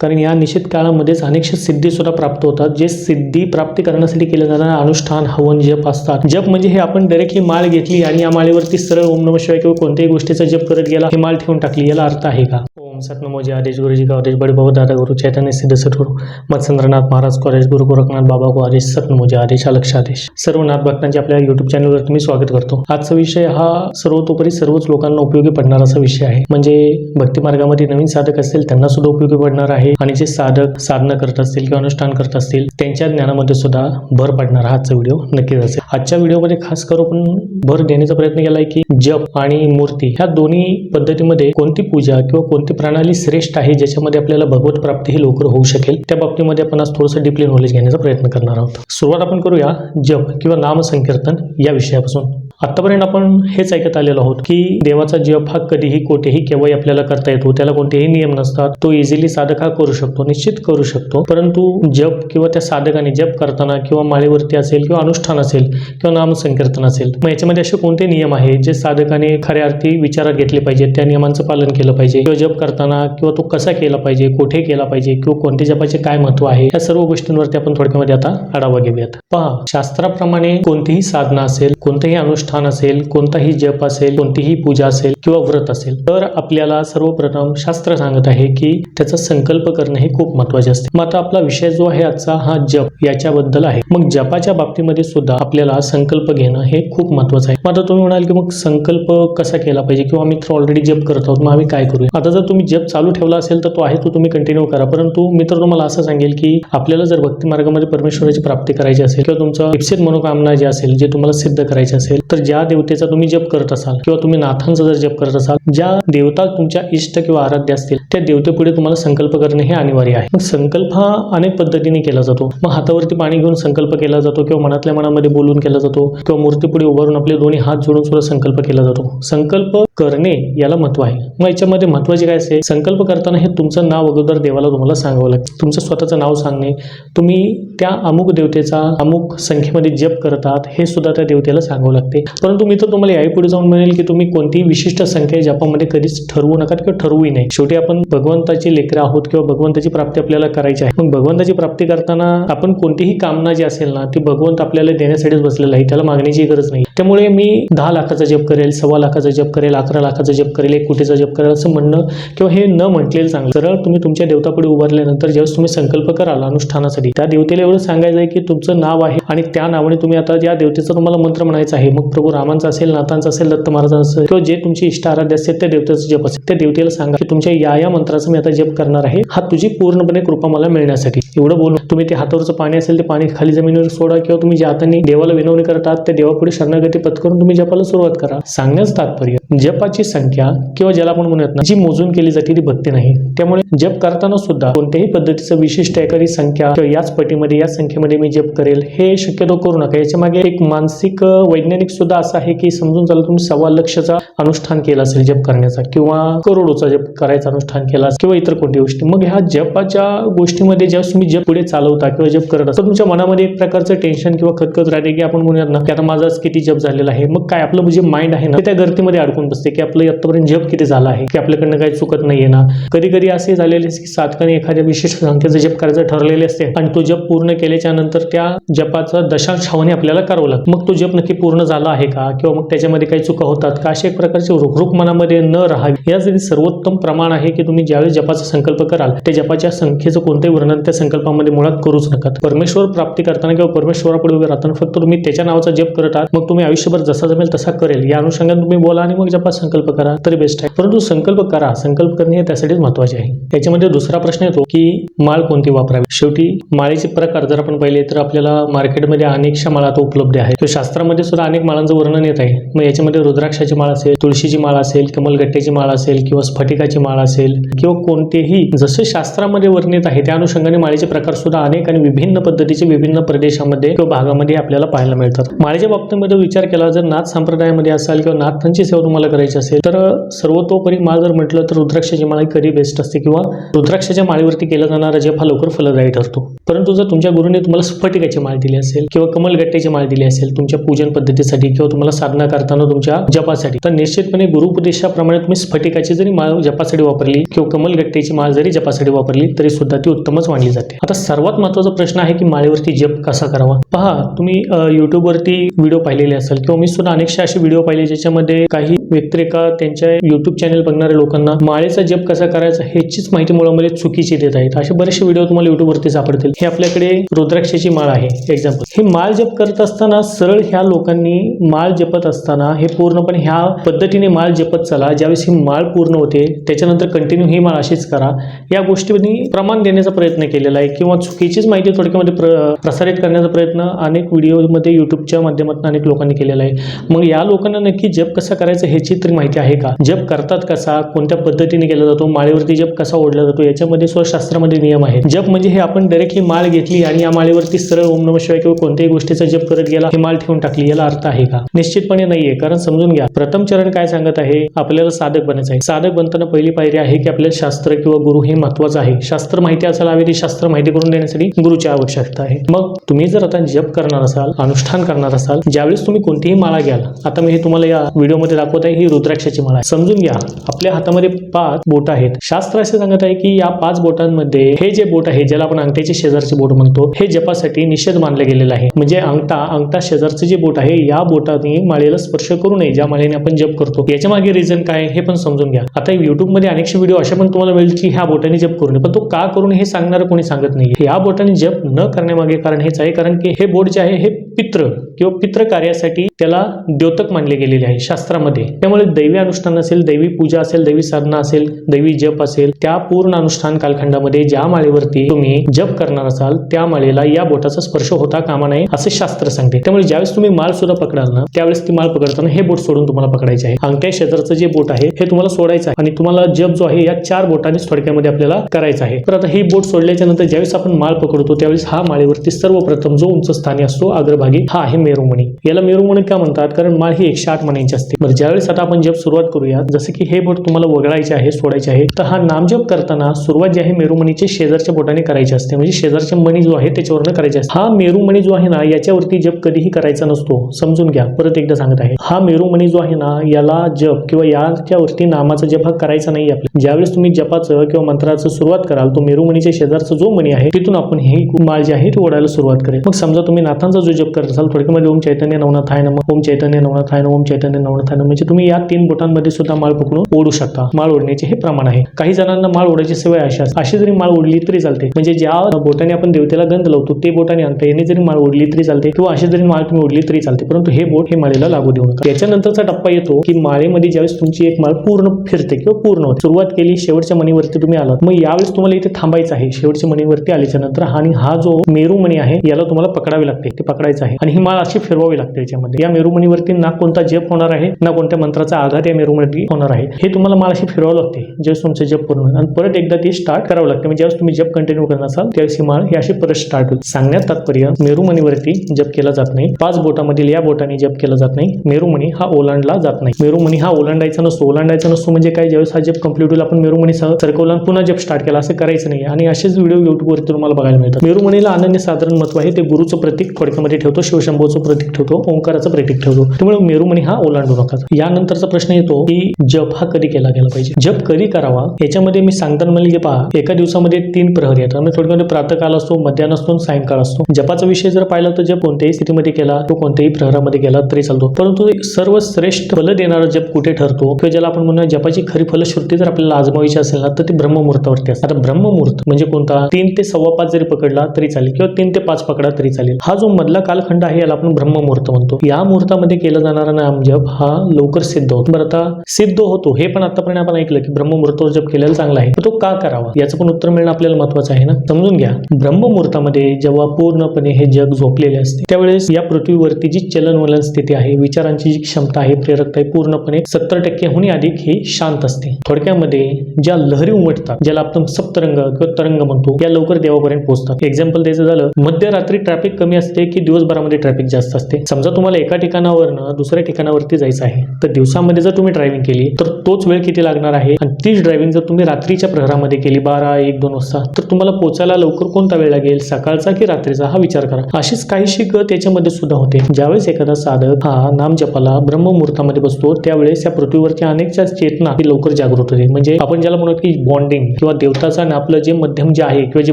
कारण या निश्चित काळामध्येच अनेक सिद्धी सुद्धा प्राप्त होतात जे सिद्धी प्राप्ती करण्यासाठी केले जाणारे अनुष्ठान हवन जप असतात. जप म्हणजे हे आपण डायरेक्टली माळ घेतली आणि या माळेवरती सरळ ओम नम शिवाय किंवा कोणत्याही गोष्टीचा जप करत गेला ही माळ ठेवून टाकली याला अर्थ आहे का? ओम सतनमोजी आदेश गुरुजी का आदेश बडे बहुत दादा गुरु चैतन्य सिद्ध सद्गुरु मत्स्येंद्रनाथ महाराज कॉलेज गुरु गोरखनाथ बाबा को आदेश सतनमोजी आदेश अलक्ष आदेश. सर्व नाथ भक्तांचे आपल्या युट्यूब चॅनलवर मी स्वागत करतो. आजचा विषय हा सर्वतोपरी सर्वच लोकांना उपयोगी पडणारा असा विषय आहे. म्हणजे भक्ती मार्गामध्ये नवीन साधक असतील त्यांना सुद्धा उपयोगी पडणार आहे आणि जे साधक साधना करत असतील किंवा अनुष्ठान करत असतील त्यांच्या ज्ञानामध्ये सुद्धा भर पडणार हा आजचा व्हिडिओ नक्कीच असेल आजच्या व्हिडिओमध्ये खास करून भर देण्याचा प्रयत्न केला आहे की जप आणि मूर्ती ह्या दोन्ही पद्धतीमध्ये कोणती पूजा किंवा कोणती प्रणाली श्रेष्ठ आहे ज्याच्यामध्ये आपल्याला भगवत प्राप्ती ही लवकर होऊ शकेल त्या बाबतीमध्ये आपण आज थोडंसं डीपली नॉलेज घेण्याचा प्रयत्न करणार आहोत. सुरुवात आपण करूया जप किंवा नाम संकीर्तन या विषयापासून. आतापर्यंत आपण हेच ऐकत आलेलो आहोत की देवाचा जप हा कधीही कोठेही केव्हाही आपल्याला करता येतो त्याला कोणतेही नियम नसतात. तो इझिली साधक हा करू शकतो निश्चित करू शकतो. परंतु जप किंवा त्या साधकाने जप करताना किंवा माळेवरती असेल किंवा अनुष्ठान असेल किंवा नामसंकीर्तन असेल मग याच्यामध्ये असे कोणते नियम आहे जे साधकाने खऱ्या अर्थी विचारात घेतले पाहिजे त्या नियमांचं पालन केलं पाहिजे? किंवा जप करताना किंवा तो कसा केला पाहिजे कुठे केला पाहिजे किंवा कोणत्या जपाचे काय महत्त्व आहे या सर्व गोष्टींवरती आपण थोडक्यामध्ये आता आढावा घेऊयात. पहा शास्त्राप्रमाणे कोणतीही साधना असेल कोणतेही अनुष्ठान असेल कोणताही जप असेल कोणतीही पूजा असेल किंवा व्रत असेल तर आपल्याला सर्वप्रथम शास्त्र सांगत आहे की त्याचा संकल्प करणे हे खूप महत्त्वाचे असते. मग आता आपला विषय जो आहे आजचा हा जप याच्याबद्दल आहे. मग जपाच्या बाबतीमध्ये सुद्धा आपल्याला संकल्प घेणं हे खूप महत्वाचं आहे. मग आता तुम्ही म्हणाल की मग संकल्प कसा केला पाहिजे किंवा आम्ही तर ऑलरेडी जप करत आहोत मग आम्ही काय करूया? आता जर तुम्ही जप चालू ठेवला असेल तर तो आहे तो तुम्ही कंटिन्यू करा. परंतु मी तर तुम्हाला असं सांगेल की आपल्याला जर भक्ती मार्गामध्ये परमेश्वराची प्राप्ती करायची असेल किंवा तुमचं इप्सित मनोकामना जे असेल जे तुम्हाला सिद्ध करायचे असेल तर ज्या देवतेचा तुम्ही जप करत असाल किंवा तुम्ही नाथांचा जर जप करत असाल ज्या देवता तुमच्या इष्ट किंवा आराध्य असतील त्या देवतेपुढे तुम्हाला संकल्प करणे हे अनिवार्य आहे. मग संकल्प हा अनेक पद्धतीने केला जातो. मग हातावरती पाणी घेऊन संकल्प केला जातो किंवा मनातल्या मनामध्ये बोलून केला जातो किंवा मूर्तीपुढे उभारून आपले दोन्ही हात जोडून सुद्धा संकल्प केला जातो. संकल्प करणे याला महत्त्व आहे. मग याच्यामध्ये महत्त्वाचे काय असेल संकल्प करताना हे तुमचं नाव अगोदर देवाला तुम्हाला सांगावं लागतं. तुमचं स्वतःचं नाव सांगणे. तुम्ही त्या अमुक देवतेचा अमुक संख्येमध्ये जप करतात हे सुद्धा त्या देवतेला सांगावं लागते. परंतु मी तर तुम्हाला याही पुढे जाऊन म्हणेल की तुम्ही कोणतीही विशिष्ट संख्या जपामध्ये कधीच ठरवू नका किंवा ठरवूही नाही शेवटी आपण भगवंताची लेकरं आहोत किंवा भगवंताची प्राप्ती आपल्याला करायची आहे. मग भगवंताची प्राप्ती करताना आपण कोणतीही कामना जी असेल ना ती भगवंत आपल्याला देण्यासाठीच बसलेला आहे. त्याला मागण्याची गरज नाही. त्यामुळे मी दहा लाखाचा जप करेल सव्वा लाखाचा जप करेल अकरा लाखाचा जप करेल एक कोटीचा जप करेल असं म्हणणं किंवा हे न म्हटलेलं चांगलं. सरळ तुम्ही तुमच्या देवतापुढे उभारल्यानंतर ज्यावेळेस तुम्ही संकल्प कराल अनुष्ठानासाठी त्या देवतेला एवढं सांगायचं आहे की तुमचं नाव आहे आणि त्या नावाने तुम्ही आता ज्या देवतेचा तुम्हाला मंत्र म्हणायचा आहे मग प्रभू रामांचा असेल नाथांचा असेल दत्त महाराजांचा असेल किंवा जे तुमची इष्ट आराध्य असतील त्या देवतेचं जप असेल त्या देवतेला सांगा की तुमच्या या या मंत्राचा मी आता जप करणार आहे. हा तुझी पूर्णपणे कृपा मला मिळण्यासाठी. एवढं बोलून तुम्ही ते हातावरचं पाणी असेल ते पाणी खाली जमिनीवर सोडा किंवा तुम्ही ज्या हाताने देवाला विनवणी करतात त्या देवापुढे शरणागती पत्करून तुम्ही जपाला सुरुवात करा. सांगण्याचं तात्पर्य जपाची संख्या किंवा ज्याला आपण म्हणत ना जी मोजून केली जाते ती भक्ती नाही. त्यामुळे जप करताना सुद्धा कोणत्याही पद्धतीचं विशिष्ट एखादी संख्या किंवा याच पटीमध्ये या संख्येमध्ये मी जप करेल हे शक्यतो करू नका. याच्या मागे एक मानसिक वैज्ञानिक सुद्धा असं आहे की समजून चालू तुम्ही सव्वा लक्षचा अनुष्ठान केला असेल जप करण्याचा किंवा करोडोचा जप करायचा अनुष्ठान केला किंवा इतर कोणत्या गोष्टी. मग ह्या जपाच्या गोष्टीमध्ये ज्या तुम्ही जप पुढे चालवता किंवा जप करत असता तुमच्या मनामध्ये एक प्रकारचं टेन्शन किंवा खतखत राहते की आपण म्हणूयात ना की आता माझा किती जप झालेला आहे मग काय आपलं जे माइंड आहे ना त्या गर्दीमध्ये अडकून बसते की आपलं आतापर्यंत जप किती झाला आहे की आपल्याकडनं काही चुकत नाहीये ना. कधी कधी असे झालेले की साधकाने एखाद्या विशिष्ट संख्येचं जप करायचं ठरलेले असते आणि तो जप पूर्ण केल्याच्यानंतर त्या जपाचा दशांश हवाने आपल्याला करावं लागतं. मग तो जप नक्की पूर्ण झाला आहे का? किंवा मग त्याच्यामध्ये काही चुका होतात का? अशा एक प्रकारचे रुखरुख मनामध्ये न राहावी. यासाठी सर्वोत्तम प्रमाण आहे की तुम्ही ज्यावेळी जपाचा संकल्प कराल त्या जपाच्या संख्येचं कोणतंही वर्णन त्या संकल्पामध्ये मुळात करूच नका. परमेश्वर प्राप्ती करताना किंवा परमेश्वरापुढे उभे राहताना फक्त तुम्ही त्याच्या नावाचा जप करत आहात मग तुम्ही आयुष्यभर जसा जमेल तसा करेल. या अनुषंगाने तुम्ही बोला आणि मग जपा संकल्प करा. तरी बेस्ट आहे. परंतु संकल्प करा. संकल्प करणे हे त्यासाठीच महत्त्वाचे आहे. त्याच्यामध्ये दुसरा प्रश्न येतो की माळ कोणती वापरावी? शेवटी माळेचे प्रकार जर आपण पाहिले तर आपल्याला मार्केटमध्ये अनेकशा माळा आता उपलब्ध आहेत. शास्त्रामध्ये सुद्धा अनेक माळांचं वर्णन येत आहे. मग याच्यामध्ये रुद्राक्षाची माळ असेल तुळशीची माळ असेल कमलगट्ट्याची माळ असेल किंवा स्फटिकाची माळ असेल किंवा कोणतेही जसे शास्त्रामध्ये वर्णित आहे त्या अनुषंगाने माळेचे माळेचे प्रकार सुद्धा अनेक आणि विभिन्न पद्धतीचे विभिन्न प्रदेशामध्ये किंवा भागामध्ये आपल्याला पाहायला मिळतात. माळेच्या बाबतीमध्ये विचार केला जर नाथ संप्रदायामध्ये असाल किंवा नाथांची सेवा तुम्हाला करायची असेल तर सर्वतोपरी माळ जर म्हटलं तर रुद्राक्षाची माळ कधी बेस्ट असते किंवा रुद्राक्षाच्या माळीवरती केला जाणारा जप हा लवकर फलदायी ठरतो. परंतु जर तुमच्या गुरुने तुम्हाला स्फटिकाची माळ दिली असेल किंवा कमलगट्ट्याची माळ दिली असेल तुमच्या पूजन पद्धतीसाठी किंवा तुम्हाला साधना करताना तुमच्या जपासाठी तर निश्चितपणे गुरुपदेशाप्रमाणे तुम्ही स्फटिकाची जरी माळ जपासाठी वापरली किंवा कमलगट्ट्याची माळ जरी जपासाठी वापरली तरी सुद्धा ती उत्तमच मानली जाते. आता सर्वात महत्त्वाचा प्रश्न आहे की माळेवरती जप कसा करावा? पहा तुम्ही युट्यूबवरती व्हिडिओ पाहिलेले असेल किंवा मी सुद्धा अनेकशे असे व्हिडिओ पाहिले ज्याच्यामध्ये काही व्यक्तिरेखा त्यांच्या युट्यूब चॅनल बघणाऱ्या लोकांना माळेचा जप कसा करायचा ह्याचीच माहिती मुळामध्ये चुकीची देत आहेत. असे बरेचसे व्हिडिओ तुम्हाला युट्यूबवरती सापडतील. हे आपल्याकडे रुद्राक्षाची माळ आहे. एक्झाम्पल हे माळ जप करत असताना सरळ ह्या लोकांनी माळ जपत असताना हे पूर्णपणे ह्या पद्धतीने माळ जपत चला. ज्यावेळेस ही माळ पूर्ण होते त्याच्यानंतर कंटिन्यू ही माळ अशीच करा. या गोष्टींनी प्रमाण देण्याचा प्रयत्न केलेला आहे. किंवा चुकीचीच माहिती थोडक्यामध्ये प्र प्रसारित करण्याचा प्रयत्न अनेक व्हिडिओमध्ये यूट्यूबच्या माध्यमातून अनेक लोकांनी केलेला आहे. मग या लोकांना नक्की जप कसा करायचा ह्याची तरी माहिती आहे का? जप करतात कसा? कोणत्या पद्धतीने केला जातो? माळेवरती जप कसा ओढला जातो? याच्यामध्ये स्वशास्त्रामध्ये नियम आहे जप म्हणजे हे आपण डायरेक्ट ही माळ घेतली आणि या माळेवरती सरळ ओम नम शिवाय किंवा कोणत्याही गोष्टीचा जप करत गेला ही माळ ठेवून टाकली. याला अर्थ आहे का? निश्चितपणे नाहीये. कारण समजून घ्या प्रथम चरण काय सांगत आहे? आपल्याला साधक बनायचं आहे. साधक बनताना पहिली पायरी आहे की आपल्याला शास्त्र किंवा गुरु हे महत्वाचं आहे. शास्त्र माहिती असायला हवी ती शास्त्र माहिती करून देण्यासाठी गुरुची आवश्यकता आहे. मग तुम्ही जर आता जप करणार असाल अनुष्ठान करणार असाल ज्यावेळेस तुम्ही कोणतीही माळा घ्याल आता मी हे तुम्हाला या व्हिडिओमध्ये दाखवत आहे ही रुद्राक्षाची माळा आहे. समजून घ्या आपल्या हातामध्ये पाच बोट आहेत. शास्त्र असे सांगत आहे की या पाच बोटांमध्ये हे जे बोट आहे ज्याला आपण अंगठ्याचे शेजारचे बोट म्हणतो हे जपासाठी निषेध मानले गेलेलं आहे. म्हणजे अंगठा अंगठा शेजारचे जे बोट आहे या बोटाने माळेला स्पर्श करू नये ज्या माळेने आपण जप करतो. याच्या मागे रिझन काय आहे हे पण समजून घ्या. आता युट्यूबमध्ये अनेकशे व्हिडिओ असे पण तुम्हाला मिळेल की ह्या बोटाने जप करू नये. पण तो का करू नये हे सांगणार कोणी सांगत नाही या बोटाने जप न करण्यामागे कारण हेच आहे. कारण की हे बोट जे आहे हे पित्र किंवा पित्र कार्यासाठी त्याला द्योतक मानले गेलेले आहे शास्त्रामध्ये. त्यामुळे दैवी अनुष्ठान असेल दैवी पूजा असेल दैवी साधना असेल दैवी जप असेल त्या पूर्ण अनुष्ठान कालखंडामध्ये ज्या माळेवरती तुम्ही जप करणार असाल त्या माळेला या बोटाचा स्पर्श होता कामा नये असे शास्त्र सांगते. त्यामुळे ज्यावेळेस तुम्ही माळ सुद्धा पकडाल ना त्यावेळेस ती माळ पकडताना हे बोट सोडून तुम्हाला पकडायचे आहे. अंगठ्या शेजारचं जे बोट आहे हे तुम्हाला सोडायचं आहे. आणि तुम्हाला जप जो आहे या चार बोटांनीच थोडक्यामध्ये आपल्याला करायचं आहे. तर आता ही बोट सोडल्याच्या नंतर ज्यावेळेस आपण माळ पकडतो त्यावेळेस हा माळेवरती सर्वप्रथम जो उंच स्थानी असतो अग्रभागी हा आहे मेरुमणी. याला मेरुमणी का म्हणतात? कारण माळ ही एकशे आठ मण्यांची असते. बरं ज्यावेळेस आता आपण जप सुरुवात करूया जसं की हे बोट तुम्हाला वगळायचे आहे सोडायचे आहे तर हा नामजप करताना सुरुवात जी आहे मेरुमणीचे शेजारच्या बोटाने करायची असते. म्हणजे शेजारचे मणी जो आहे त्याच्यावरनं करायचे असते. हा मेरुमणी जो आहे ना याच्यावरती जप कधीही करायचा नसतो. समजून घ्या. परत एकदा सांगत आहे. हा मेरुमणी जो आहे ना याला जप किंवा याच्यावरती नामाचा जप हा करायचा नाही आपल्या ज्यावेळेस तुम्ही जपाचं किंवा मंत्राचं सुरुवात कराल तो मेरुमणीच्या शेजारचा जो मणी आहे तिथून आपण ही माळ जी आहे ती ओढायला सुरुवात करेल मग समजा तुम्ही नाथांचा जो जप करत असाल थोडक्यामध्ये ओम चैतन्य नवनाथ आहे ना ओम चैतन्य नवनाथ आहे ना ओम चैतन्य नवनाथ आहे नमः म्हणजे तुम्ही या तीन बोटांमध्ये सुद्धा माळ पकडून ओढू शकता. माळ ओढण्याचे हे प्रमाण आहे. काही जणांना माळ ओढायची सवय अशी असते अशी जरी माळ ओढली तरी चालते. म्हणजे ज्या बोटाने आपण देवतेला गंध लावतो ते बोटाने आणता याने जरी माळ ओढली तरी चालते किंवा अशी जरी माळ तुम्ही ओढली तरी चालते परंतु हे बोट हे माळेला लागू देऊ नका. त्याच्यानंतरचा टप्पा येतो की माळेमध्ये ज्यावेळेस तुमची एक माळ पूर्ण फिरते किंवा पूर्ण होते सुरुवात केली शेवटच्या मणीवरती तुम्ही आलात मग यावेळेस तुम्हाला इथे थांबायचं आहे. शेवटच्या मणीवरती आल्याच्यानंतर आणि हा जो मेरुमणी आहे याला तुम्हाला पकडावे लागते. ते पकडायचं आहे. आणि ही माळ अशी फिरवावी लागते याच्यामध्ये. या मेरुमणीवरती ना कोणता जप होणार आहे ना कोणत्या मंत्राचा आघात या मेरुमणी होणार आहे हे तुम्हाला माळ अशी फिरवावं लागते. ज्यावेळेस तुमचं जप पूर्ण आणि परत एकदा ती स्टार्ट करावं लागते. म्हणजे ज्यावेळेस तुम्ही जप कंटिन्यू करणार असाल त्यावेळेस ही माळ ही अशी परत स्टार्ट होईल. सांगण्यात तात्पर्य मेरुमणीवरती जप केला जात नाही. पाच बोटामधील या बोटाने जप केला जात नाही. मेरुमणी हा ओलांडला जात नाही. मेरुमणी हा ओलांडायचा नसतो. ओलांडायचा नसतो म्हणजे काय? ज्यावेळेस हा जप कंप्लीट होईल आपण मेरुमणी सरकवला पुन्हा जप स्टार्ट केला. असं करायचं नाही आणि असेच व्हिडिओ युट्यूबवरती तुम्हाला बघायला मिळतात मेरुमणीला अनन्य साधारण महत्त्व आहे. ते गुरुचं प्रतीक थोडक्यामध्ये ठेवतो शिवशंभूचं प्रतीक ठेवतो ओंकाराचं प्रतीक ठेवतो. त्यामुळे मेरुमणी हा ओलांडू नका. यानंतरचा प्रश्न येतो की जप हा कधी केला गेला पाहिजे? जप कधी करावा? याच्यामध्ये मी सांगताना म्हणजे पहा एका दिवसामध्ये तीन प्रहर येतात. म्हणजे थोडक्यामध्ये प्रातकाल असतो मध्यान असतो सायंकाळ असतो. जपाचा विषय जर पाहिला तर जप कोणत्याही स्थितीमध्ये केला तो कोणत्याही प्रहरामध्ये केला तरी चालतो. परंतु सर्वश्रेष्ठ फल देणारा जप कुठे ठरतो? किंवा ज्याला आपण म्हणूया जपाची खरी फलश्रुती जर आपल्याला आजमावायची असेल ना तर ती ब्रह्ममुहूर्तावरती असते. आता ब्रह्ममुहूर्त म्हणजे कोणता? तीन ते सव्वा पाच जरी पकडला तरी चालेल किंवा तीन ते पाच पकडा तरी चालेल. हा जो मधला कालखंड आहे याला आपण ब्रह्ममुहूर्त म्हणतो. या मुहूर्तामध्ये केला जाणारा नामजप हा लवकर सिद्ध होतो. बरं आता सिद्ध होतो हे पण आतापर्यंत आपण ऐकलं की ब्रह्ममुहूर्तावर जप केलेला चांगला आहे. तो का करावा? याचं पण उत्तर मिळणं आपल्याला महत्वाचं आहे ना? समजून घ्या. ब्रह्ममुहूर्तामध्ये जेव्हा पूर्णपणे हे जग झोपलेले असते त्यावेळेस या पृथ्वीवरती जी चलनवलन स्थिती आहे विचारांची जी क्षमता आहे प्रेरकता आहे पूर्णपणे सत्तर टक्केहून अधिक ही शांत असते. थोडक्यामध्ये ज्या लहरी उमटतात ज्याला आपण सप्तरंग किंवा तरंग म्हणतो या लवकर देवापर्यंत पोहोचतात. एक्झाम्पल द्यायचं झालं मध्यरात्री ट्रॅफिक कमी असते की दिवसभरामध्ये ट्रॅफिक जास्त असते? समजा तुम्हाला एका ठिकाणावरनं दुसऱ्या ठिकाणावरती जायचं आहे तर दिवसामध्ये जर तुम्ही ड्रायव्हिंग केली तर तोच वेळ किती लागणार आहे? आणि तीच ड्रायव्हिंग जर तुम्ही रात्रीच्या प्रहरामध्ये केली बारा एक दोन वाजता तर तुम्हाला पोचायला लवकर कोणता वेळ लागेल? सकाळचा की रात्रीचा? हा विचार करा. अशीच काहीशी ग त्याच्यामध्ये सुद्धा होते. ज्यावेळेस एखादा साधक हा नाम जपाला ब्रह्ममुहूर्तामध्ये बसतो त्यावेळेस या पृथ्वीवरच्या अनेकच्या चेतना लवकर जागृत होते. म्हणजे आपण ज्याला म्हणतो की बॉन्डिंग किंवा देवताचा आणि आपलं जे मध्यम जे आहे किंवा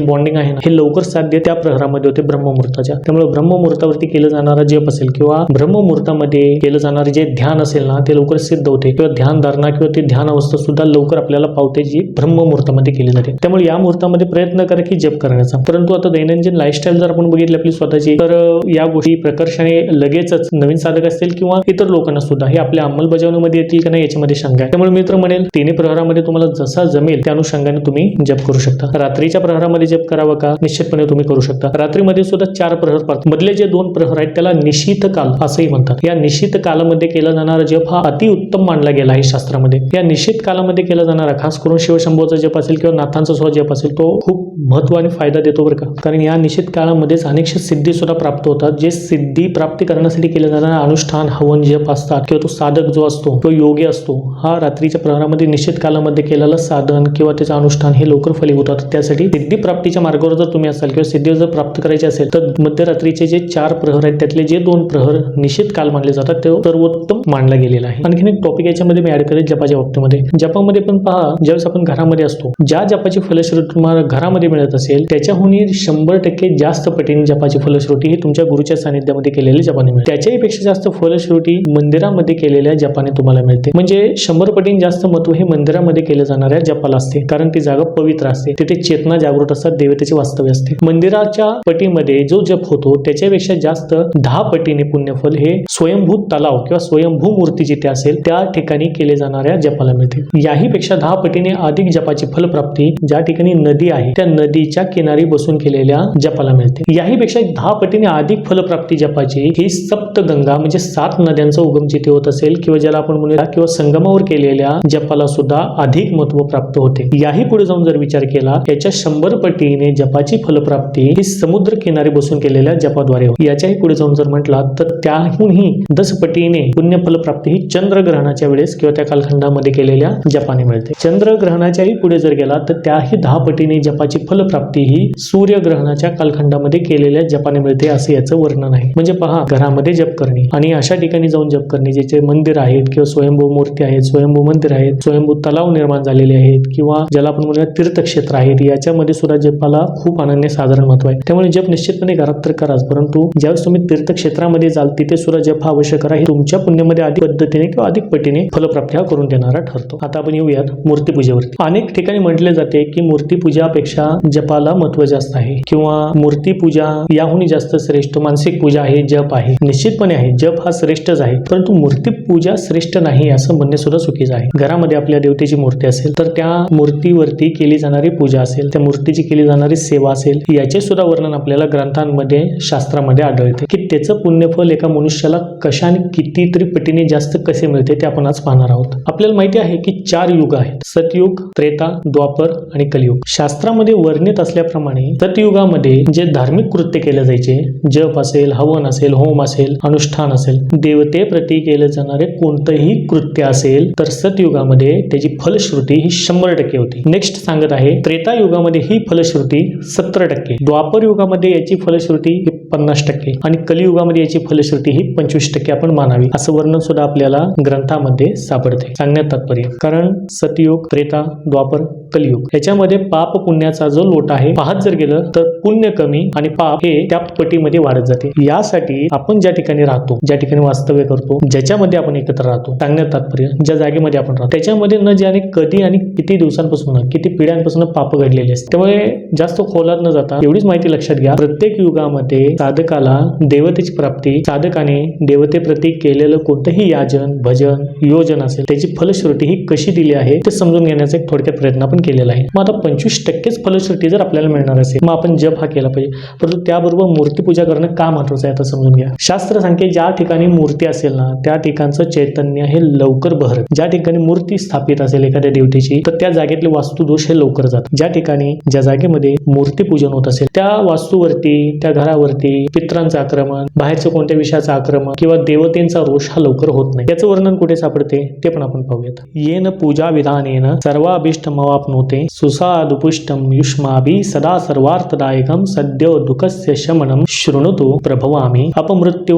जे बॉन्डिंग आहे ना हे लवकर साध्य त्या प्रहरामध्ये होते ब्रह्ममुहूर्ताच्या. त्यामुळे ब्रह्ममुहूर्तावरती केलं जाणारा जप असेल किंवा ब्रह्ममुहूर्तामध्ये केलं जाणारे जे ध्यान असेल ना ते लवकर सिद्ध होते. किंवा ध्यान धारणा किंवा ते ध्यान अवस्था सुद्धा लवकर आपल्याला पावते जी ब्रह्ममुहूर्तामध्ये केली जाते. त्यामुळे या मुहूर्तामध्ये प्रयत्न करा की जप करण्याचा. परंतु आता दैनंदिन लाईफस्टाईल जर आपण बघितली आपली स्वतःची तर या गोष्टी प्रकर्षाने लगेचच नवीन साधक असतील किंवा इतर लोकांना सुद्धा हे आपल्या अंमलबजावणीमध्ये येतील का नाही याच्यामध्ये शंका आहे. त्यामुळे मित्र म्हणेल तिन्ही प्रहरामध्ये तुम्हाला जसा जमेल त्या अनुषंगाने तुम्ही जप करू शकता. रात्रीच्या प्रहरामध्ये जप करावा का? निश्चितपणे तुम्ही करू शकता. रात्रीमध्ये सुद्धा चार प्रहर पडतात. मधले जे दोन प्रहर आहेत त्याला निशित काल असंही म्हणतात. या निशित कालामध्ये केला जाणारा जप हा अतिउत्तम मानला गेला आहे शास्त्रामध्ये. या निश्चित कालामध्ये केला जाणारा खास करून शिवशंभूचा जप असेल किंवा नाथांचा सुद्धा जप असेल तो खूप महत्त्व आणि फायदा देतो बरं का? कारण या निश्चित काळामध्येच अनेकशे सिद्धी सुद्धा प्राप्त होतात. जे सिद्धी प्राप्ती करण्यासाठी केले जाणारा अनुष्ठान हवन जप असतात किंवा तो साधक जो असतो तो योगी असतो हा रात्रीच्या प्रहरामध्ये निश्चित कालामध्ये केलेलं साधन किंवा त्याचं अनुष्ठान हे लवकर फलीभूत होतात. त्यासाठी सिद्धी प्राप्तीच्या मार्गावर जर तुम्ही असाल किंवा सिद्धी जर प्राप्त करायची असेल तर मध्यरात्रीचे जे चार प्रहर आहेत त्यातले जे दोन प्रहर निश्चित काल मानले जातात ते सर्वोत्तम मानला गेलेला आहे. आणखीन एक टॉपिक याच्यामध्ये मी ऍड करेल जपाच्या बाबतीमध्ये. जपामध्ये पण पहा ज्यावेळेस आपण घरामध्ये असतो ज्या जपाची फलश्रुती तुम्हाला घरामध्ये मिळत असेल त्याच्याहून शंभर टक्के जास्त पटीने जपाची फलश्रुती ही तुमच्या गुरुच्या सानिध्यामध्ये केलेली जपाने मिळते. त्याच्याही पेक्षा जास्त फलश्रुती मंदिरामध्ये केलेल्या जपाने तुम्हाला मिळते. म्हणजे शंभर पटीने जास्त महत्त्व हे मंदिरामध्ये केलं जाणाऱ्या जपाला असते कारण ती जागा पवित्र असते. तिथे चेतना जागृत असतात देवतेचे वास्तव्य असते. मंदिराच्या पटीमध्ये जो जप होतो त्याच्यापेक्षा जास्त दहा पटीने पुण्यफल हे स्वयंभूत तलाव किंवा स्वयंभू मूर्ती जिथे असेल त्या ठिकाणी केले जाणाऱ्या जपाला मिळते. याही पेक्षा दहा पटीने अधिक जपाची फलप्राप्ती ज्या ठिकाणी नदी आहे त्या नदीच्या किनारी बसून केलेल्या जपाला मिळते. याही पेक्षा दहा पटीने अधिक फलप्राप्ती जपाची ही सप्तगंगा म्हणजे सात नद्यांचा उगम जिथे होत असेल किंवा ज्याला आपण म्हणूया किंवा संगमावर केलेल्या जपाला सुद्धा अधिक महत्त्व प्राप्त होते. याही पुढे जाऊन जर विचार केला याच्या शंभर पटीने जपाची फलप्राप्ती ही समुद्र किनारी बसून केलेल्या जपाद्वारे याच्याही पुढे जाऊन जर म्हटला तर त्याहूनही दस पटीने पुण्य फलप्राप्ती ही चंद्रग्रहणाच्या वेळेस किंवा त्या कालखंडामध्ये केलेल्या जपाने मिळते. चंद्रग्रहणाच्याही पुढे जर गेला तर त्याही दहा पटीने जपाची फलप्राप्ती ही सूर्यग्रहणाच्या कालखंडामध्ये केलेल्या जपाने मिळते असं याचं वर्णन आहे. म्हणजे पहा घरामध्ये जप करणे. आणि अशा ठिकाणी जाऊन जप करणे ज्याचे मंदिर आहेत किंवा स्वयंभू मूर्ती आहेत स्वयंभू मंदिर आहेत स्वयंभू तलाव निर्माण झालेले आहेत किंवा ज्याला आपण म्हणूया तीर्थक्षेत्र आहेत याच्यामध्ये सुद्धा जपाला खूप अनन्य साधारण महत्त्व आहे. त्यामुळे जप निश्चितपणे घरात तर कराच परंतु ज्यावेळेस तुम्ही तीर्थक्षेत्रामध्ये जाल तिथे सुद्धा जप हा अवश्य करा. हे तुमच्या पुण्यामध्ये अधिक पद्धतीने किंवा अधिक पटीने फलप्राप्ती हा करून देणारा ठरतो. आता आपण येऊयात मूर्तीपूजेवरती. अनेक ठिकाणी म्हटले जाते की मूर्तीपूजापेक्षा जपाला महत्त्व जास्त आहे किंवा मूर्तीपूजा याहून जास्त श्रेष्ठ मानसिक पूजा आहे जप आहे. निश्चितपणे आहे. जप हा श्रेष्ठच आहे परंतु मूर्तीपूजा श्रेष्ठ नाही असं म्हणणे सुद्धा चुकीचं आहे. घरामध्ये आपल्या देवतेची मूर्ती असेल तर त्या मूर्तीवरती केली जाणारी पूजा असेल त्या मूर्तीची केली जाणारी सेवा असेल याचे सुद्धा वर्णन आपल्याला ग्रंथांमध्ये शास्त्रामध्ये आढळते. की त्याचं पुण्यफल एका मनुष्याला कशाने कितीतरी पटीने जास्त कसे मिळते ते आपण आज पाहणार आहोत. आपल्याला माहिती आहे की चार युग आहेत. सतयुग त्रेता द्वापर आणि कलियुग. शास्त्रामध्ये वर्णित असल्याप्रमाणे सतयुगामध्ये जे धार्मिक कृत्य केले जायचे जप असेल हवन असेल होम असेल अनुष्ठान असेल देवते प्रती केले जाणारे कोणतंही कृत्य असेल तर सतयुगामध्ये त्याची फलश्रुती ही शंभर टक्के होती. नेक्स्ट सांगत आहे त्रेता युगामध्ये ही फलश्रुती सत्तर टक्के. द्वापर युगामध्ये याची फलश्रुती ही पन्नास टक्के आणि कलियुगामध्ये याची फलश्रुती ही पंचवीस टक्के आपण मानावी. असं वर्णन सुद्धा आपल्याला ग्रंथामध्ये सापडते. सांगण्यात तात्पर्य. कारण सतयुग त्रेता द्वापर कलियुग याच्यामध्ये पाप पुण्याचा जो लोट आहे पाहत जर गेलं तर पुण्य कमी आणि पाप हे त्या पटीमध्ये वाढत जाते. यासाठी आपण ज्या ठिकाणी राहतो ज्या ठिकाणी वास्तव्य करतो ज्याच्यामध्ये आपण एकत्र राहतो सांगण्यात तात्पर्य ज्या जागेमध्ये आपण राहतो त्याच्यामध्ये न ज्याने कधी आणि किती दिवसांपासून किती पिढ्यांपासून पाप घडलेले असते. त्यामुळे जास्त खोलात न जाता एवढीच माहिती लक्षात घ्या. प्रत्येक युगामध्ये साधकाला देवतेची प्राप्ती साधकाने देवतेप्रती केलेलं कोणतंही याजन भजन योजन असेल त्याची फलश्रुती ही कशी दिली आहे ते समजून घेण्याचा एक थोडक्यात प्रयत्न आपण आपण केलेलं आहे. मग आता पंचवीस टक्केच फलश्रुती जर आपल्याला मिळणार असेल मग आपण जप हा केला पाहिजे. परंतु त्याबरोबर मूर्तीपूजा करणं का महत्वाचं आहे आता समजून घ्या. शास्त्र सांगते ज्या ठिकाणी मूर्ती असेल ना त्या ठिकाणचं चैतन्य हे लवकर बहरत. ज्या ठिकाणी मूर्ती स्थापित असेल एखाद्या देवतेची तर त्या जागेतले वास्तुदोष हे लवकर जातात. ज्या ठिकाणी ज्या जागेमध्ये मूर्तीपूजन होत असेल त्या वास्तूवरती त्या घरावरती पित्रांचं आक्रमण बाहेरचं कोणत्या विषयाचं आक्रमण किंवा देवतेंचा रोष हा लवकर होत नाही. याचं वर्णन कुठे सापडते ते पण आपण पाहूयात. येन पूजा विधानेन सर्वाभिष्टमवाप्नोते सुसादुपुष्टं युष्माभि सदा सर्वार्थदायकं सद्यो दुःखस्य शमनं शृणुतु प्रभवामि। अपमृत्युमहरकालमृत्युश्च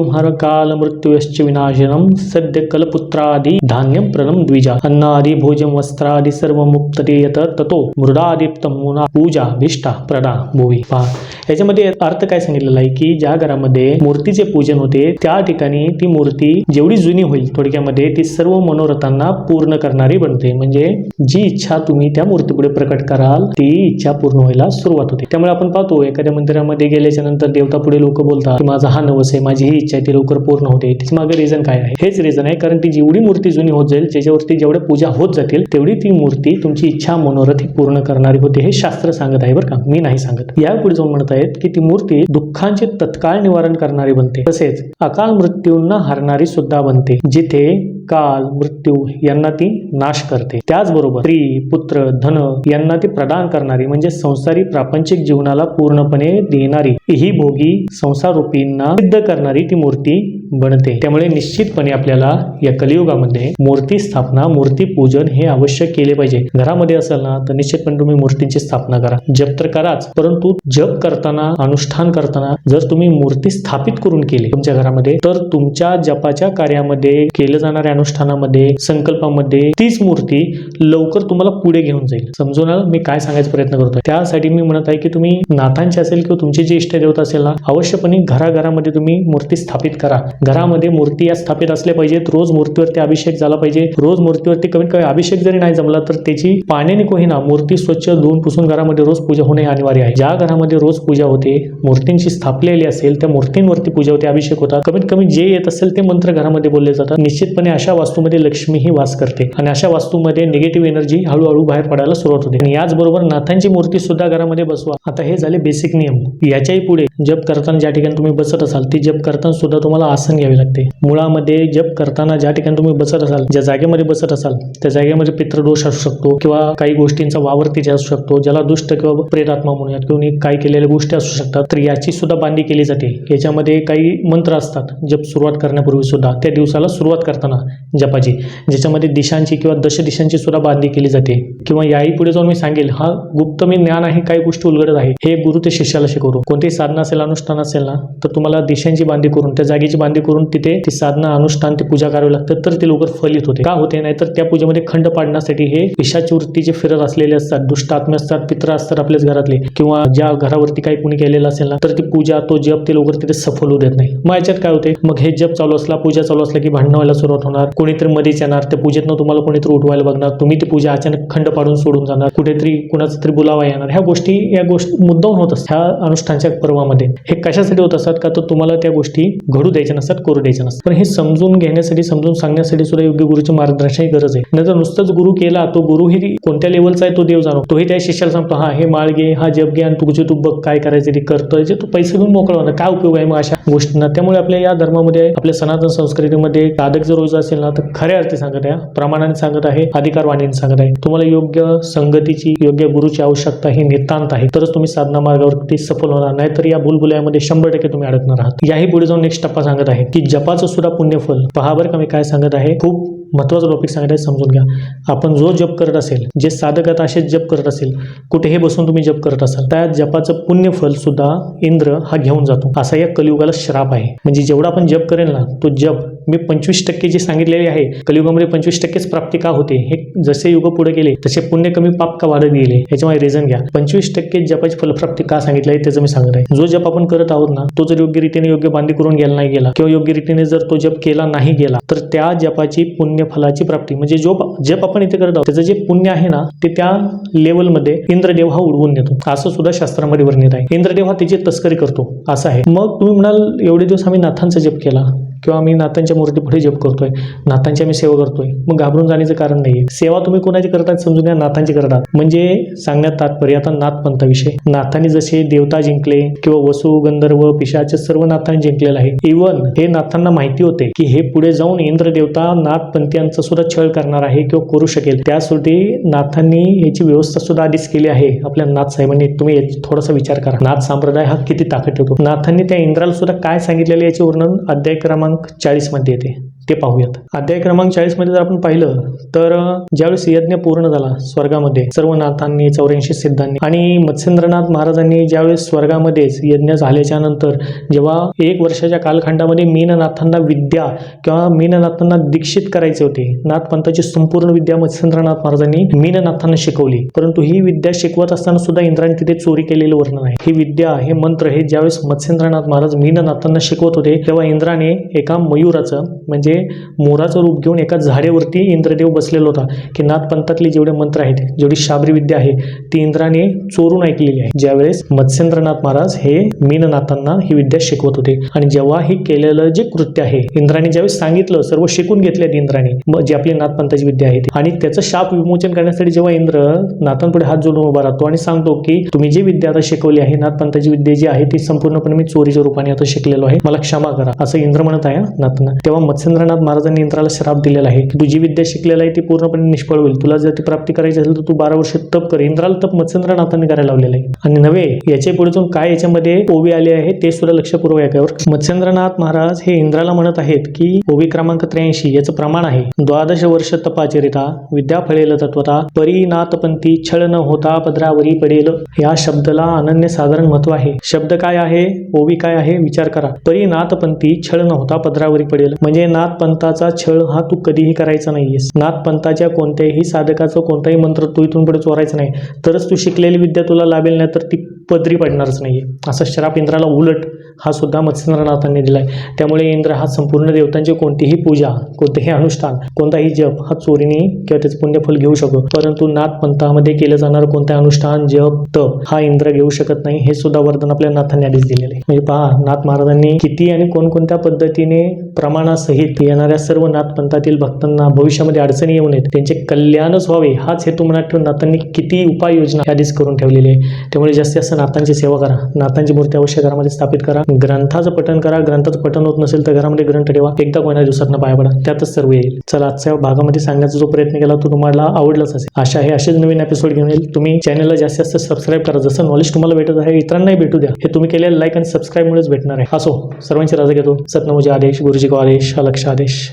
विनाशनं मृत्युश्च विनाशनम सद्य कलपुत्रादि धान्यम प्रणम द्विजा। अन्नादि भोजन वस्त्रादि सर्व मुक्तते यत ततो मृदादिप्तम मुना पूजा भिष्टा प्रदा भुवी पहा याच्यामध्ये अर्थ काय सांगितलेला आहे की ज्या घरामध्ये मूर्तीचे पूजन होते त्या ठिकाणी ती मूर्ती जेवढी जुनी होईल थोडक्यामध्ये ती सर्व मनोरथांना पूर्ण करणारी बनते. म्हणजे जी इच्छा तुम्ही त्या मूर्तीपुढे प्रकट कराल ती इच्छा पूर्ण व्हायला सुरुवात होते. त्यामुळे आपण पाहतो एखाद्या मंदिरामध्ये गेल्याच्यानंतर देवता पुढे लोक बोलतात की माझा हा नवस आहे माझी ही इच्छा आहे ती लवकर पूर्ण होते. त्याच्यामागे रिझन काय आहे? हेच रिझन आहे कारण ती जेवढी मूर्ती जुनी होत जाईल ज्याच्यावरती जेवढ्या पूजा होत जातील तेवढी ती मूर्ती तुमची इच्छा मनोरथ ही पूर्ण करणारी होते हे शास्त्र सांगत आहे बरं का. मी नाही सांगत. या पुढे जाऊन म्हणत आहेत की ती मूर्ती दुःखांचे तत्काळ निवारण करणारी बनते. तसेच अकाल मृत्यूंना हरणारी सुद्धा बनते जिथे काल मृत्यू यांना ती नाश करते. त्याचबरोबर स्त्री पुत्र धन यांना ती प्रदान करणारी म्हणजे संसारी प्रापंचिक जीवनाला पूर्णपणे देणारी ही भोगी संसार रूपींना सिद्ध करणारी ती मूर्ती बनते. त्यामुळे निश्चितपणे आपल्याला या कलियुगामध्ये मूर्ती स्थापना मूर्ती पूजन हे आवश्यक केले पाहिजे. घरामध्ये असेल ना तर निश्चितपणे तुम्ही मूर्तींची स्थापना करा. जप तर कराच परंतु जप करताना अनुष्ठान करताना जर तुम्ही मूर्ती स्थापित करून केली तुमच्या घरामध्ये तर तुमच्या जपाच्या कार्यामध्ये केलं जाणाऱ्या अनुष्ठानामध्ये संकल्पामध्ये तीच मूर्ती लवकर तुम्हाला पुढे घेऊन जाईल. समजून आलं? मी काय सांगायचा प्रयत्न करतोय? त्यासाठी मी म्हणत आहे की तुम्ही नाथांचे असेल किंवा तुमचे जे इष्टदेवता असेल ना अवश्यपणे घराघरामध्ये तुम्ही मूर्ती स्थापित करा. घरामध्ये मूर्ती या स्थापित असल्या पाहिजेत. रोज मूर्तीवरती अभिषेक झाला पाहिजे. रोज मूर्तीवरती कमीत कमी अभिषेक जरी नाही जमला तर त्याची पाण्याने कोहिना मूर्ती स्वच्छ धुवून पुसून घरामध्ये रोज पूजा होणे अनिवार्य आहे. ज्या घरामध्ये रोज पूजा होते मूर्तींची स्थापलेली असेल त्या मूर्तींवरती पूजा होते अभिषेक होता कमीत कमी जे येत असेल ते मंत्र घरामध्ये बोलले जातात. निश्चितपणे अशा वास्तूमध्ये लक्ष्मी ही वास करते आणि अशा वास्तूमध्ये निगेटिव्ह एनर्जी हळूहळू बाहेर पडायला सुरुवात होते. आणि याचबरोबर नाथांची मूर्ती सुद्धा घरामध्ये बसवा. आता हे झाले बेसिक नियम. याच्याही पुढे जप करताना ज्या ठिकाणी तुम्ही बसत असाल ती जप करताना सुद्धा तुम्हाला आसन घ्यावे लागते. मुळामध्ये जप करताना ज्या ठिकाणी तुम्ही बसत असाल ज्या जागेमध्ये बसत असाल त्या जागेमध्ये पितृदोष असू शकतो किंवा काही गोष्टींचा वावर तिथे असू शकतो ज्याला दुष्ट किंवा प्रेतात्मा म्हणूयात किंवा काही केलेल्या गोष्टी असू शकतात तर याची सुद्धा बांधी केली जाते. याच्यामध्ये काही मंत्र असतात जप सुरुवात करण्यापूर्वी सुद्धा. त्या दिवसाला सुरुवात करताना. जपाची ज्याच्यामध्ये दिशांची किंवा दश दिशांची सुद्धा बांधणी केली जाते. किंवा याही पुढे जाऊन मी सांगेल हा गुप्त मी ज्ञान आहे काही गोष्टी उलगडत आहे. हे गुरु ते शिष्याला शिकवतो. कोणतेही साधना असेल अनुष्ठान असेल ना तर तुम्हाला दिशांची बांधी करून त्या जागेची बांधी करून तिथे ती साधना अनुष्ठान ते पूजा करावी लागतं तर ते लवकर फलित होते. का होते? नाही तर त्या पूजेमध्ये खंड पाडण्यासाठी हे पिशाची वृत्तीचे फिरत असलेले असतात दुष्ट आत्मे असतात पित्र असतात आपल्याच घरातले किंवा ज्या घरावरती काही कुणी केलेलं असेल ना तर ती पूजा तो जप ते लवकर तिथे सफल होऊ देत नाही. मग याच्यात काय होते? मग हे जप चालू असला पूजा चालू असला की भांडण व्हायला सुरुवात होणार. कोणीतरी मध्येच येणार त्या पूजेतनं तुम्हाला कोणीतरी उठवायला बघणार तुम्ही ती पूजा अचानक खंड पाडून सोडून जाणार कुठेतरी कुणाचा तरी बुलावा येणार. ह्या गोष्टी या गोष्टी मुद्दाम होत असतात. ह्या अनुष्ठानच्या पर्वामध्ये. हे कशासाठी होत असतात? का तर तुम्हाला त्या गोष्टी घडू द्यायच्या नसतात करू द्यायच्या नसतात. पण हे समजून घेण्यासाठी समजून सांगण्यासाठी सुद्धा योग्य गुरुची मार्गदर्शनही गरज आहे. नंतर नुसतंच गुरु केला तो गुरु ही कोणत्या लेवलचा आहे तो देव जाणो. तोही त्या शिष्याला सांगतो हा हे माळ घे हा जप घे आणि तुझे तू बघ काय करायचं ते करतोय. जे तू पैसे घेऊन मोकळा होणार. काय उपयोग आहे मग अशा गोष्टींना? त्यामुळे आपल्या या धर्मामध्ये आपल्या सनातन संस्कृतीमध्ये साधक जर रोज असेल ना तर खऱ्या अर्थी सांगत आहे प्रमाणाने सांगत आहे अधिकारवाणीने सांगत आहे. तुम्हाला योग्य संगतीची योग्य गुरुची आवश्यकता ही नितांत आहे. तरच तुम्ही साधना मार्गावरती सफल होणार नाही तर या बुलबुल्यामध्ये शंभर टक्के तुम्ही अडकणार आहात. याही पुढे जाऊन नेक्स्ट टप्पा सांगत आहे की जपाचं सुद्धा पुण्यफल पहा बरं का मी काय सांगत आहे. खूप महत्त्वाचा टॉपिक सांगत आहे समजून घ्या. आपण जो जप करत असेल जे साधक आता असेच जप करत असेल कुठेही बसून तुम्ही जप करत असाल त्या जपाचं पुण्यफल सुद्धा इंद्र हा घेऊन जातो. असा या कलियुगाला श्राप आहे. म्हणजे जेवढा आपण जप करेल ना तो जप मी पंचवीस टक्के जे सांगितलेले आहे कलियुगामध्ये पंचवीस टक्केच प्राप्ती का होते हे जसे युग पुढे गेले तसे पुण्य कमी पाप का वाढत गेले याच्यामुळे रिझन घ्या. पंचवीस टक्के जपाची फलप्राप्ती का सांगितली आहे त्याचं मी सांगत आहे. जो जप आपण करत आहोत ना तो जर योग्य रीतीने योग्य बांधी करून गेला नाही गेला किंवा योग्य रीतीने जर तो जप केला नाही गेला तर त्या जपाची पुण्य फलाची प्राप्ती. म्हणजे जो जप आपण इथे करत आहोत त्याचं जे पुण्य आहे ना ते त्या लेवलमध्ये इंद्रदेव हा उडवून देतो असं सुद्धा शास्त्रामध्ये वर्णित आहे. इंद्रदेव हा त्याची तस्करी करतो. असं आहे. मग तुम्ही म्हणाल एवढे दिवस आम्ही नाथांचा जप केला. किंवा आम्ही नाथांच्या मूर्तीपुढे जप करतोय नाथांची आम्ही सेवा करतोय मग घाबरून जाण्याचं कारण नाही सेवा तुम्ही कोणाची करतात समजून घ्या नाथांची करतात. म्हणजे सांगण्यात तात्पर्य आता नाथपंथाविषयी नाथांनी जसे देवता जिंकले किंवा वसू गंधर्व पिशाचे सर्व नाथांनी जिंकलेलं आहे. इवन हे नाथांना माहिती होते की हे पुढे जाऊन इंद्रदेवता नाथपंथीयांचा सुद्धा छळ करणार आहे किंवा करू शकेल. त्यासाठी नाथांनी याची व्यवस्था सुद्धा आधीच केली आहे. आपल्या नाथ साहेबांनी तुम्ही थोडासा विचार करा. नाथ संप्रदाय हा किती ताकद ठेवतो? नाथांनी त्या इंद्राला सुद्धा काय सांगितलेलं याचे वर्णन अध्याय क्रमांक क्रमांक चाळीसमध्ये येते. ते पाहूयात. अध्याय क्रमांक चाळीसमध्ये जर आपण पाहिलं तर ज्यावेळेस यज्ञ पूर्ण झाला स्वर्गामध्ये सर्व नाथांनी चौऱ्याऐंशी सिद्धांनी आणि मत्स्येंद्रनाथ महाराजांनी ज्यावेळेस स्वर्गामध्येच यज्ञ झाल्याच्यानंतर जेव्हा एक वर्षाच्या कालखंडामध्ये मीननाथांना विद्या किंवा मीननाथांना दीक्षित करायचे होते नाथपंथाची संपूर्ण विद्या मत्स्येंद्रनाथ महाराजांनी मीननाथांना शिकवली. परंतु ही विद्या शिकवत असताना सुद्धा इंद्राने तिथे चोरी केलेलं वर्णन आहे. ही विद्या हे मंत्र हे ज्यावेळेस मत्स्येंद्रनाथ महाराज मीननाथांना शिकवत होते तेव्हा इंद्राने एका मयुराचं म्हणजे मोराचं रूप घेऊन एका झाडेवरती इंद्रदेव बसलेला होता. की नाथपंथातले जेवढे मंत्र आहेत जेवढी शाबरी विद्या आहे ती इंद्राने चोरून ऐकलेली आहे. ज्यावेळेस मत्स्येंद्रनाथ महाराज हे मीननाथांना ही विद्या शिकवत होते आणि जेव्हा हे केलेलं जे कृत्य आहे इंद्राने ज्यावेळेस सांगितलं सर्व शिकून घेतले इंद्राने मग जी आपली नाथपंथाची विद्या आहे ती. आणि त्याचं शाप विमोचन करण्यासाठी जेव्हा इंद्र नाथांपुढे हात जोडून उभा राहतो आणि सांगतो की तुम्ही जी विद्या आता शिकवली आहे नाथपंथाची विद्या जी आहे ती संपूर्णपणे मी चोरीच्या रूपाने आता शिकलेलो आहे. मला क्षमा करा असं इंद्र म्हणत आहे नाथांना. तेव्हा मत्स्येंद्रनाथ महाराजांनी इंद्राला श्राप दिलेला आहे की तू जी विद्या शिकलेला आहे ती पूर्णपणे निष्फळ होईल. तुला जर ती प्राप्ती करायची असेल तर तू बारा वर्ष तप कर. इंद्राला तप मत्स्येंद्रनाथांनी करायला लावलेलं आहे. आणि नव्हे याच्यापुढे जाऊन काय याच्यामध्ये ओवी आले आहे ते सुद्धा लक्षपूर्वक ऐकावर मत्स्येंद्रनाथ महाराज हे इंद्राला म्हणत आहेत की ओवी क्रमांक त्र्याऐंशी याचं प्रमाण आहे. द्वादश वर्ष तपाचरिता विद्या फळेल तत्वता परिनाथपंथी छळ न होता पदरावरी पडेल. या शब्दाला अनन्य साधारण महत्त्व आहे. शब्द काय आहे? ओवी काय आहे? विचार करा. परिनाथपंथी छळ न होता पदरावरी पडेल. म्हणजे नाथपंथाचा छळ हा तू कधीही करायचा नाहीयेस. नाथपंथाच्या कोणत्याही साधकाचा कोणताही मंत्र तू इथून पुढे चोरायचा नाही. तर तरच तू शिकलेली विद्या तुला लाभेल नाही तर ती पदरी पडणारच नाही आहे असा शराब इंद्राला उलट हा सुद्धा मत्स्येंद्रनाथांनी दिलाय. त्यामुळे इंद्र हा संपूर्ण देवतांची कोणतीही पूजा कोणतेही अनुष्ठान कोणताही जप हा चोरीने किंवा त्याचं पुण्यफल घेऊ शकतो परंतु नाथपंथामध्ये केलं जाणारं कोणतं अनुष्ठान जप तप हा इंद्र घेऊ शकत नाही हे सुद्धा वर्धन आपल्या नाथांनी आधीच दिलेले आहे म्हणजे पहा नाथ महाराजांनी किती आणि कोणकोणत्या पद्धतीने प्रमाणासहित येणाऱ्या सर्व नाथ पंथातील भक्तांना भविष्यामध्ये अडचणी येऊ नयेत त्यांचे कल्याणच व्हावे हाच हेतू मनात ठेवून नाथांनी किती उपाययोजना आधीच करून ठेवलेली आहे. त्यामुळे जास्तीत जास्त नाथांची सेवा करा नाथांची मूर्ती अवश्य घरामध्ये स्थापित करा ग्रंथाचं पठण करा. ग्रंथाचं पठण होत नसेल तर घरामध्ये ग्रंथ ठेवा. एकदा कोणा दिवसात पाया पडा. त्यातच सर्व येईल. चला आजच्या भागामध्ये सांगण्याचा जो प्रयत्न केला तो तुम्हाला आवडलाच असेल. आशा आहे असेच नवीन एपिसोड घेऊन येईल. तुम्ही चॅनलला जास्तीत जास्त सबस्क्राईब करा. जसं नॉलेज तुम्हाला भेटत आहे इतरांनाही भेटू द्या. हे तुम्ही केलेलं लाईक आणि सबस्क्राईबमुळेच भेटणार आहे. असो. सर्वांची रजा घेतो. सतनमुजी आदेश गुरुजी को आदेश अलक्ष आदेश.